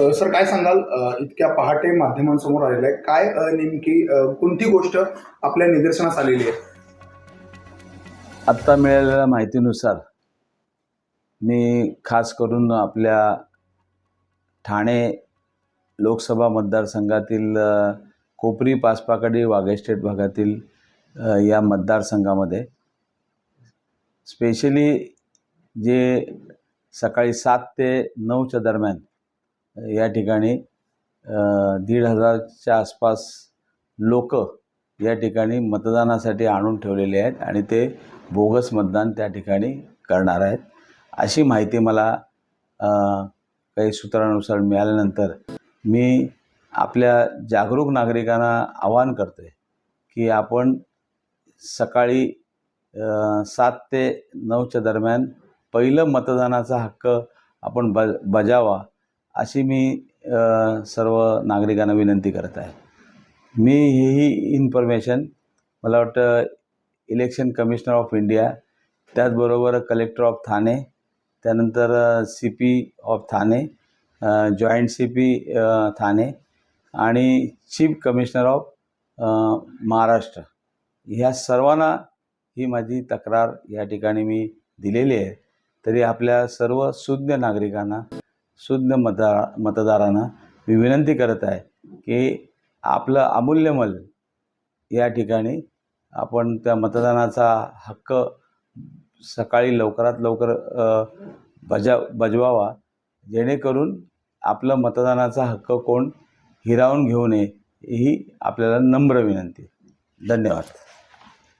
Sir काय सांगाल? इतक्या पहाटे माध्यमांसमोर आलेलं आहे. काय नेमकी कोणती गोष्ट आपल्या निदर्शनास आलेली आहे? आत्ता मिळालेल्या माहितीनुसार मी खास करून आपल्या ठाणे लोकसभा मतदारसंघातील कोपरी पाचपाकडी वाघेस्टेट भागातील या मतदारसंघामध्ये स्पेशली जे सकाळी सात ते नऊच्या दरम्यान या ठिकाणी दीड हजारच्या आसपास लोक या ठिकाणी मतदानासाठी आणून ठेवलेले आहेत आणि ते बोगस मतदान त्या ठिकाणी करणार आहेत. अशी माहिती मला काही सूत्रानुसार मिळाल्यानंतर मी आपल्या जागरूक नागरिकांना आवाहन करतो आहे की आपण सकाळी सात ते नऊच्या दरम्यान पहिलं मतदानाचा हक्क आपण ब बजावा अशी मी सर्व नागरिकांना विनंती करत आहे. मी ही इन्फॉर्मेशन मला वाटतं इलेक्शन कमिशनर ऑफ इंडिया त्याचबरोबर कलेक्टर ऑफ ठाणे त्यानंतर C P of Thane joint C P Thane आणि चीफ कमिशनर ऑफ महाराष्ट्र. ह्या सर्वांना ही माझी तक्रार या ठिकाणी मी दिलेली आहे. तरी आपल्या सर्व सुज्ञ नागरिकांना शुद्ध मता मतदारांना मी विनंती करत आहे की आपलं अमूल्यमल या ठिकाणी आपण त्या मतदानाचा हक्क सकाळी लवकरात लवकर बजा बजवावा जेणेकरून आपलं मतदानाचा हक्क कोण हिरावून घेऊ नये ही आपल्याला नम्र विनंती. धन्यवाद.